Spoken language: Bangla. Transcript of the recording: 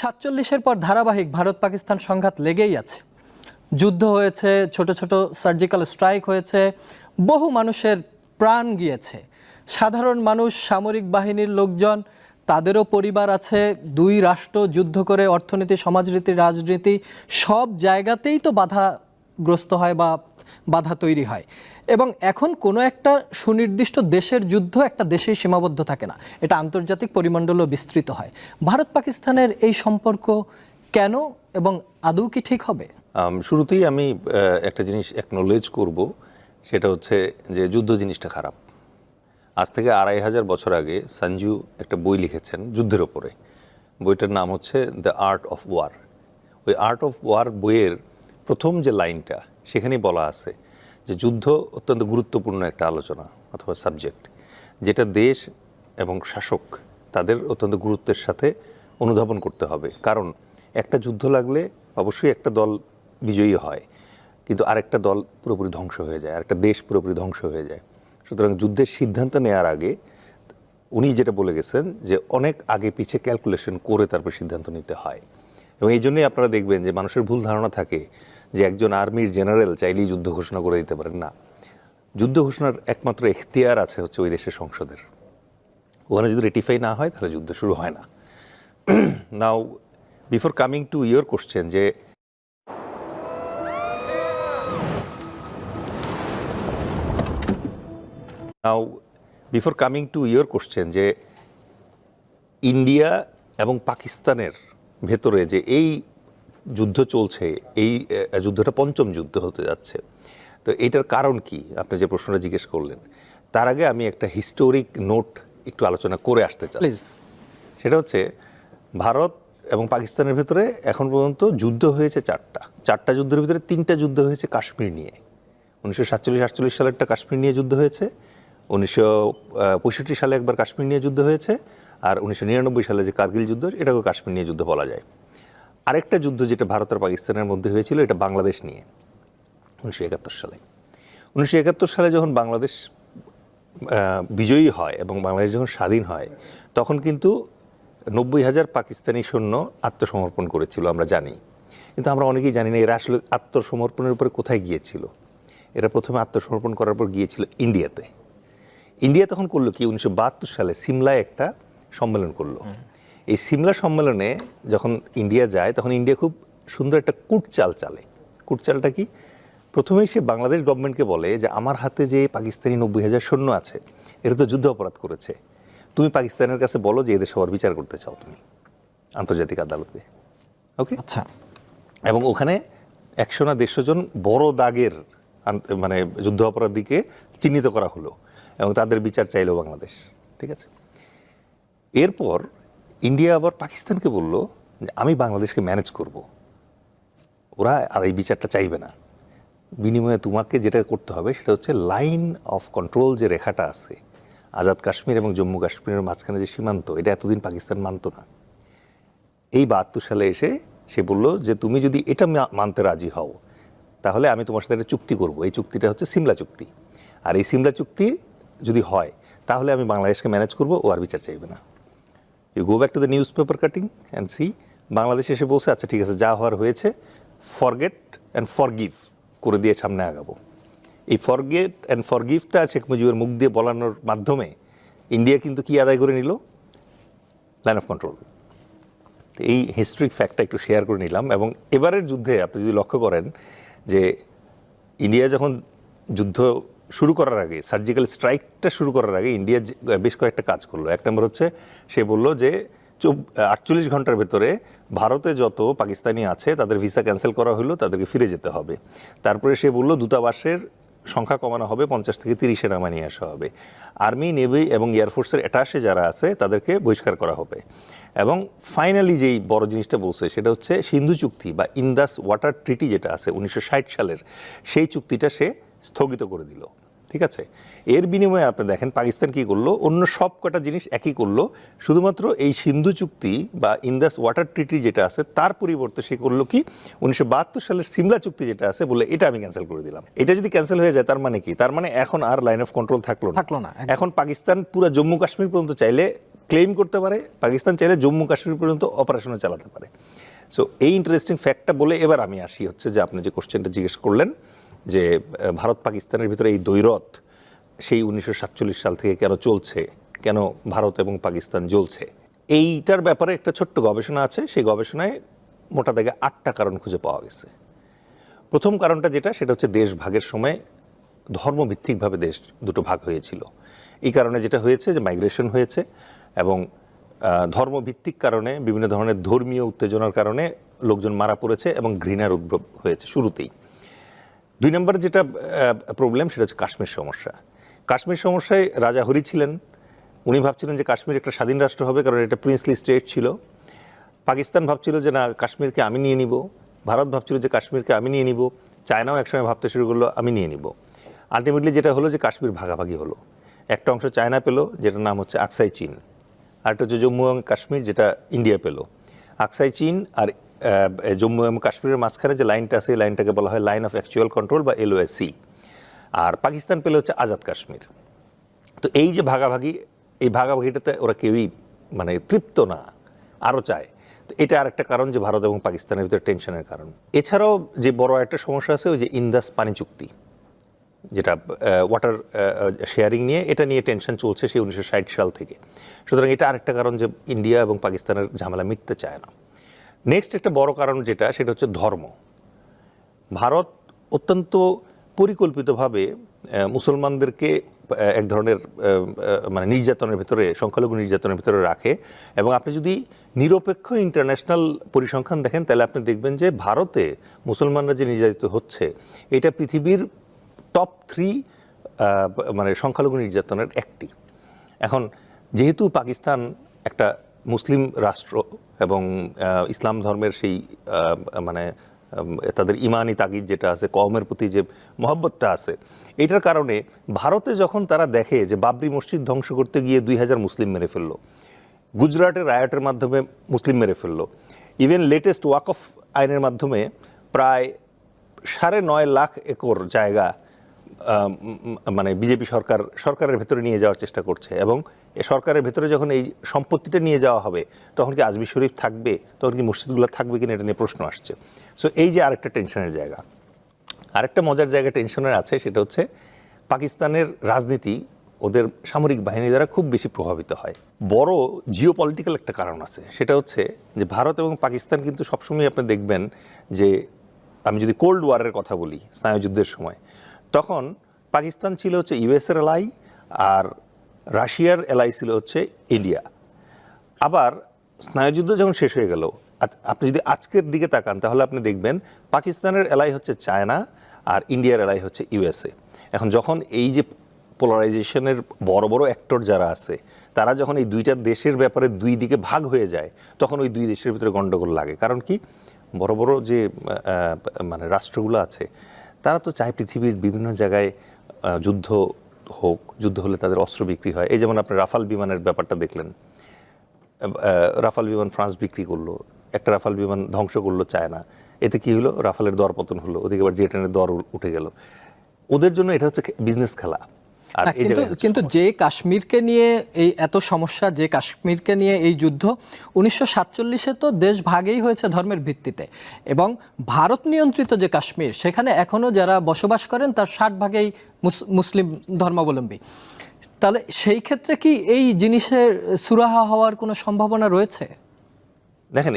সাতচল্লিশের পর ধারাবাহিক ভারত পাকিস্তান সংঘাত লেগেই আছে। যুদ্ধ হয়েছে, ছোট ছোট সার্জিক্যাল স্ট্রাইক হয়েছে, বহু মানুষের প্রাণ গিয়েছে। সাধারণ মানুষ, সামরিক বাহিনীর লোকজন, তাদেরও পরিবার আছে, দুই রাষ্ট্র যুদ্ধ করে অর্থনীতি সমাজরীতি রাজনীতি, সব জায়গাতেই তো বাধাগ্রস্ত হয় বা বাধা তৈরি হয়। এবং এখন কোনো একটা সুনির্দিষ্ট দেশের যুদ্ধ একটা দেশেই সীমাবদ্ধ থাকে না। এটা আন্তর্জাতিক পরিমণ্ডলও বিস্তৃত হয়। ভারত পাকিস্তানের এই সম্পর্ক কেন এবং আদৌ কি ঠিক হবে? শুরুতেই আমি একটা জিনিস অ্যাকনোলেজ করব। সেটা হচ্ছে যে যুদ্ধ জিনিসটা খারাপ। আজ থেকে আড়াই হাজার বছর আগে সঞ্জু একটা বই লিখেছেন যুদ্ধের ওপরে। বইটার নাম হচ্ছে দ্য আর্ট অফ ওয়ার ওই আর্ট অফ ওয়ার বইয়ের প্রথম যে লাইনটা সেখানেই বলা আছে যে যুদ্ধ অত্যন্ত গুরুত্বপূর্ণ একটা আলোচনা অথবা সাবজেক্ট যেটা দেশ এবং শাসক তাদের অত্যন্ত গুরুত্বের সাথে অনুধাবন করতে হবে। কারণ একটা যুদ্ধ লাগলে অবশ্যই একটা দল বিজয়ী হয়, কিন্তু আরেকটা দল পুরোপুরি ধ্বংস হয়ে যায়, আরেকটা দেশ পুরোপুরি ধ্বংস হয়ে যায়। সুতরাং যুদ্ধের সিদ্ধান্ত নেওয়ার আগে উনি যেটা বলে গেছেন যে অনেক আগে পিছে ক্যালকুলেশন করে তারপর সিদ্ধান্ত নিতে হয়। এবং এই জন্যই আপনারা দেখবেন যে মানুষের ভুল ধারণা থাকে যে একজন আর্মির জেনারেল চাইলেই যুদ্ধ ঘোষণা করে দিতে পারেন। না, যুদ্ধ ঘোষণার একমাত্র এখতিয়ার আছে হচ্ছে ওই দেশের সংসদের। ওখানে যদি রেটিফাই না হয়, তাহলে যুদ্ধ শুরু হয় না। Now before coming to your question যে now before coming to your question যে ইন্ডিয়া এবং পাকিস্তানের ভেতরে যে এই যুদ্ধ চলছে এই যুদ্ধটা পঞ্চম যুদ্ধ হতে যাচ্ছে। তো এইটার কারণ কি? আপনি যে প্রশ্নটা জিজ্ঞেস করলেন তার আগে আমি একটা হিস্টোরিক নোট একটু আলোচনা করে আসতে চাই। প্লিজ। সেটা হচ্ছে ভারত এবং পাকিস্তানের ভেতরে এখন পর্যন্ত যুদ্ধ হয়েছে চারটা। চারটা যুদ্ধের ভিতরে তিনটা যুদ্ধ হয়েছে কাশ্মীর নিয়ে। উনিশশো সাতচল্লিশ আটচল্লিশ সালে একটা কাশ্মীর নিয়ে যুদ্ধ হয়েছে। উনিশশো পঁয়ষট্টি সালে একবার কাশ্মীর নিয়ে যুদ্ধ হয়েছে। আর উনিশশো নিরানব্বই সালে যে কার্গিল যুদ্ধ এটাকে কাশ্মীর নিয়ে যুদ্ধ বলা যায়। আরেকটা যুদ্ধ যেটা ভারত আর পাকিস্তানের মধ্যে হয়েছিল, এটা বাংলাদেশ নিয়ে, উনিশশো একাত্তর সালে। উনিশশো একাত্তর সালে যখন বাংলাদেশ বিজয়ী হয় এবং বাংলাদেশ যখন স্বাধীন হয়, তখন কিন্তু নব্বই হাজার পাকিস্তানি সৈন্য আত্মসমর্পণ করেছিল, আমরা জানি। কিন্তু আমরা অনেকেই জানি না এরা আসলে আত্মসমর্পণের উপরে কোথায় গিয়েছিল। এরা প্রথমে আত্মসমর্পণ করার পর গিয়েছিল ইন্ডিয়াতে। ইন্ডিয়া তখন করল কি? উনিশশো বাহাত্তর সালে সিমলায় একটা সম্মেলন করল। এই সিমলা সম্মেলনে যখন ইন্ডিয়া যায় তখন ইন্ডিয়া খুব সুন্দর একটা কুটচাল চালে। কুটচালটা কি? প্রথমেই সে বাংলাদেশ গভর্নমেন্টকে বলে যে আমার হাতে যে পাকিস্তানি নব্বই হাজার সৈন্য আছে এরা তো যুদ্ধ অপরাধ করেছে। তুমি পাকিস্তানের কাছে বলো যে এদের সবার বিচার করতে চাও তুমি আন্তর্জাতিক আদালতে। ওকে আচ্ছা। এবং ওখানে একশো না দেড়শো জন বড় দাগের মানে যুদ্ধ অপরাধীকে চিহ্নিত করা হলো এবং তাদের বিচার চাইলো বাংলাদেশ। ঠিক আছে? এরপর ইন্ডিয়া আবার পাকিস্তানকে বলল যে, আমি বাংলাদেশকে ম্যানেজ করব। ওরা আর এই বিচারটা চাইবে না। বিনিময়ে তোমাকে যেটা করতে হবে সেটা হচ্ছে লাইন অফ কন্ট্রোল যে রেখাটা আছে, আজাদ কাশ্মীর এবং জম্মু কাশ্মীরের মাঝখানে যে সীমান্ত, এটা এতদিন পাকিস্তান মানতো না। এই বাহাত্তর সালে এসে সে বলল যে, তুমি যদি এটা মানতে রাজি হও, তাহলে আমি তোমার সাথে একটা চুক্তি করব। এই চুক্তিটা হচ্ছে সিমলা চুক্তি। আর এই সিমলা চুক্তি যদি হয়, তাহলে আমি বাংলাদেশকে ম্যানেজ করব, ও আর বিচার চাইবে না। You go back to the newspaper cutting and see Bangladesh এসে বলছে আচ্ছা ঠিক আছে, যা হওয়ার হয়েছে ফরগেট অ্যান্ড ফরগিভ করে দিয়ে সামনে আগাবো। এই ফরগেট অ্যান্ড ফরগিভটা শেখ মুজিবের মুখ দিয়ে বলানোর মাধ্যমে ইন্ডিয়া কিন্তু কি আদায় করে নিল? লাইন অফ কন্ট্রোল তো এই হিস্ট্রিক ফ্যাক্টটা একটু শেয়ার করে নিলাম এবং এবারের যুদ্ধে আপনি যদি লক্ষ্য করেন যে ইন্ডিয়া যখন যুদ্ধ শুরু করার আগে সার্জিক্যাল স্ট্রাইকটা শুরু করার আগে ইন্ডিয়া বেশ কয়েকটা কাজ করল। এক নম্বর হচ্ছে, সে বলল যে আটচল্লিশ ঘণ্টার ভেতরে ভারতে যত পাকিস্তানি আছে, তাদের ভিসা ক্যান্সেল করা হলো তাদেরকে ফিরে যেতে হবে। তারপরে সে বলল, দূতাবাসের সংখ্যা কমানো হবে, পঞ্চাশ থেকে তিরিশে নামানিয়ে আসা হবে। আর্মি, নেভি এবং এয়ারফোর্সের অ্যাটাশে যারা আছে, তাদেরকে বহিষ্কার করা হবে। এবং ফাইনালি যেই বড় জিনিসটা বলছে, সেটা হচ্ছে সিন্ধু চুক্তি বা ইন্দাস ওয়াটার ট্রিটি যেটা আছে, উনিশশো ষাট সালের, সেই চুক্তিটা সে স্থগিত করে দিল। ঠিক আছে? এর বিনিময়ে আপনি দেখেন পাকিস্তান কি করল? অন্য সব কটা জিনিস একই করল। শুধুমাত্র এই সিন্ধু চুক্তি বা ইন্দাস ওয়াটার ট্রিটি যেটা আছে তার পরিবর্তে সে করল কি? উনিশশো বাহাত্তর সালের সিমলা চুক্তি যেটা আছে বলে এটা আমি ক্যান্সেল করে দিলাম। এটা যদি ক্যান্সেল হয়ে যায় তার মানে কি? তার মানে এখন আর লাইন অফ কন্ট্রোল থাকল থাকল না, এখন পাকিস্তান পুরো জম্মু কাশ্মীর পর্যন্ত চাইলে ক্লেম করতে পারে পাকিস্তান চাইলে জম্মু কাশ্মীর পর্যন্ত অপারেশনও চালাতে পারে। সো এই ইন্টারেস্টিং ফ্যাক্টটা বলে এবার আমি আসি হচ্ছে যে আপনি যে কোশ্চেনটা জিজ্ঞেস করলেন যে ভারত পাকিস্তানের ভিতরে এই দ্বৈরথ সেই উনিশশো সাতচল্লিশ সাল থেকে কেন চলছে? কেন ভারত এবং পাকিস্তান জ্বলছে? এইটার ব্যাপারে একটা ছোট্ট গবেষণা আছে। সেই গবেষণায় মোটা দাগে আটটা কারণ খুঁজে পাওয়া গেছে। প্রথম কারণটা যেটা, সেটা হচ্ছে দেশ ভাগের সময় ধর্মভিত্তিকভাবে দেশ দুটো ভাগ হয়েছিল। এই কারণে যেটা হয়েছে যে মাইগ্রেশন হয়েছে এবং ধর্মভিত্তিক কারণে, বিভিন্ন ধরনের ধর্মীয় উত্তেজনার কারণে লোকজন মারা পড়েছে এবং ঘৃণার উদ্ভব হয়েছে শুরুতেই। দুই নম্বর যেটা প্রবলেম সেটা হচ্ছে কাশ্মীর সমস্যা। কাশ্মীর সমস্যায় রাজা হরি ছিলেন। উনি ভাবছিলেন যে কাশ্মীর একটা স্বাধীন রাষ্ট্র হবে, কারণ এটা প্রিন্সলি স্টেট ছিল। পাকিস্তান ভাবছিল যে, না, কাশ্মীরকে আমি নিয়ে নিব। ভারত ভাবছিল যে, কাশ্মীরকে আমি নিয়ে নিব। চায়নাও একসময় ভাবতে শুরু করল, আমি নিয়ে নিব। আলটিমেটলি যেটা হলো যে, কাশ্মীর ভাগাভাগি হলো। একটা অংশ চায়না পেল, যেটার নাম হচ্ছে আকসাই চীন। আরেকটা হচ্ছে জম্মু এবং কাশ্মীর, যেটা ইন্ডিয়া পেল। আকসাই চীন আর জম্মু এবং কাশ্মীরের মাঝখানে যে লাইনটা আছে, এই লাইনটাকে বলা হয় লাইন অফ অ্যাকচুয়াল কন্ট্রোল বা এলওএসি আর পাকিস্তান পেলে হচ্ছে আজাদ কাশ্মীর। তো এই যে ভাগাভাগি, এই ভাগাভাগিটাতে ওরা কেউই মানে তৃপ্ত না, আরও চায়। তো এটা আরেকটা কারণ যে ভারত এবং পাকিস্তানের ভিতরে টেনশনের কারণ। এছাড়াও যে বড় একটা সমস্যা আছে, ওই যে ইন্দাস পানি চুক্তি, যেটা ওয়াটার শেয়ারিং নিয়ে এটা নিয়ে টেনশন চলছে সেই উনিশশো ষাট সাল থেকে। সুতরাং এটা আরেকটা কারণ যে ইন্ডিয়া এবং পাকিস্তানের ঝামেলা মিটতে চায় না। নেক্সট একটা বড় কারণ যেটা, সেটা হচ্ছে ধর্ম। ভারত অত্যন্ত পরিকল্পিতভাবে মুসলমানদেরকে এক ধরনের মানে নির্যাতনের ভিতরে, সংখ্যালঘু নির্যাতনের ভিতরে রাখে। এবং আপনি যদি নিরপেক্ষ ইন্টারন্যাশনাল পরিসংখ্যান দেখেন, তাহলে আপনি দেখবেন যে ভারতে মুসলমানরা যে নির্যাতিত হচ্ছে, এটা পৃথিবীর টপ থ্রি মানে সংখ্যালঘু নির্যাতনের একটি। এখন, যেহেতু পাকিস্তান একটা মুসলিম রাষ্ট্র এবং ইসলাম ধর্মের সেই মানে তাদের ইমানি তাগিদ যেটা আছে, কওমের প্রতি যে মহব্বতটা আছে, এটার কারণে ভারতে যখন তারা দেখে যে বাবরি মসজিদ ধ্বংস করতে গিয়ে দুই হাজার মুসলিম মেরে ফেলল, গুজরাটের রায়টের মাধ্যমে মুসলিম মেরে ফেলল ইভেন লেটেস্ট ওয়াক অফ আইনের মাধ্যমে প্রায় সাড়ে নয় লাখ একর জায়গা মানে বিজেপি সরকার সরকারের ভেতরে নিয়ে যাওয়ার চেষ্টা করছে এবং এ সরকারের ভেতরে যখন এই সম্পত্তিটা নিয়ে যাওয়া হবে, তখন কি আজমি শরীফ থাকবে? তখন কি মসজিদগুলো থাকবে কিনা এটা নিয়ে প্রশ্ন আসছে। সো এই যে আরেকটা টেনশনের জায়গা। আরেকটা মজার জায়গা টেনশনের আছে, সেটা হচ্ছে পাকিস্তানের রাজনীতি ওদের সামরিক বাহিনী দ্বারা খুব বেশি প্রভাবিত হয়। বড় জিও পলিটিক্যাল একটা কারণ আছে। সেটা হচ্ছে যে ভারত এবং পাকিস্তান কিন্তু সবসময় আপনি দেখবেন যে, আমি যদি কোল্ড ওয়ারের কথা বলি, স্নায়ুযুদ্ধের সময় তখন পাকিস্তান ছিল হচ্ছে ইউএসের এলাই আর রাশিয়ার এলাই ছিল হচ্ছে ইন্ডিয়া। আবার স্নায়ুযুদ্ধ যখন শেষ হয়ে গেল আপনি যদি আজকের দিকে তাকান, তাহলে আপনি দেখবেন পাকিস্তানের এলাই হচ্ছে চায়না আর ইন্ডিয়ার এলাই হচ্ছে ইউএসএ। এখন যখন এই যে পোলারাইজেশনের বড় বড় অ্যাক্টর যারা আছে, তারা যখন এই দুইটা দেশের ব্যাপারে দুই দিকে ভাগ হয়ে যায়, তখন ওই দুই দেশের ভিতরে গন্ডগোল লাগে। কারণ কি? বড় বড় যে মানে রাষ্ট্রগুলো আছে তারা তো চায় পৃথিবীর বিভিন্ন জায়গায় যুদ্ধ হোক, যুদ্ধ হলে তাদের অস্ত্র বিক্রি হয়। এই যেমন আপনি রাফাল বিমানের ব্যাপারটা দেখলেন। রাফাল বিমান ফ্রান্স বিক্রি করল, একটা রাফাল বিমান ধ্বংস করল চায় না এতে কি হলো? রাফালের দর পতন হলো, ওদিকে আবার জেটেনের দর উঠে গেল। ওদের জন্য এটা হচ্ছে বিজনেস খেলা। কিন্তু কিন্তু যে কাশ্মীরকে নিয়ে এই এত সমস্যা যে কাশ্মীরকে নিয়ে এই যুদ্ধ উনিশশো সাতচল্লিশে তো দেশ ভাগেই হয়েছে ধর্মের ভিত্তিতে। এবং ভারত নিয়ন্ত্রিত যে কাশ্মীর সেখানে এখনও যারা বসবাস করেন তার ষাট ভাগেই মুস- মুসলিম ধর্মাবলম্বী। তাহলে সেই ক্ষেত্রে কি এই জিনিসের সুরাহা হওয়ার কোনো সম্ভাবনা রয়েছে? দেখেন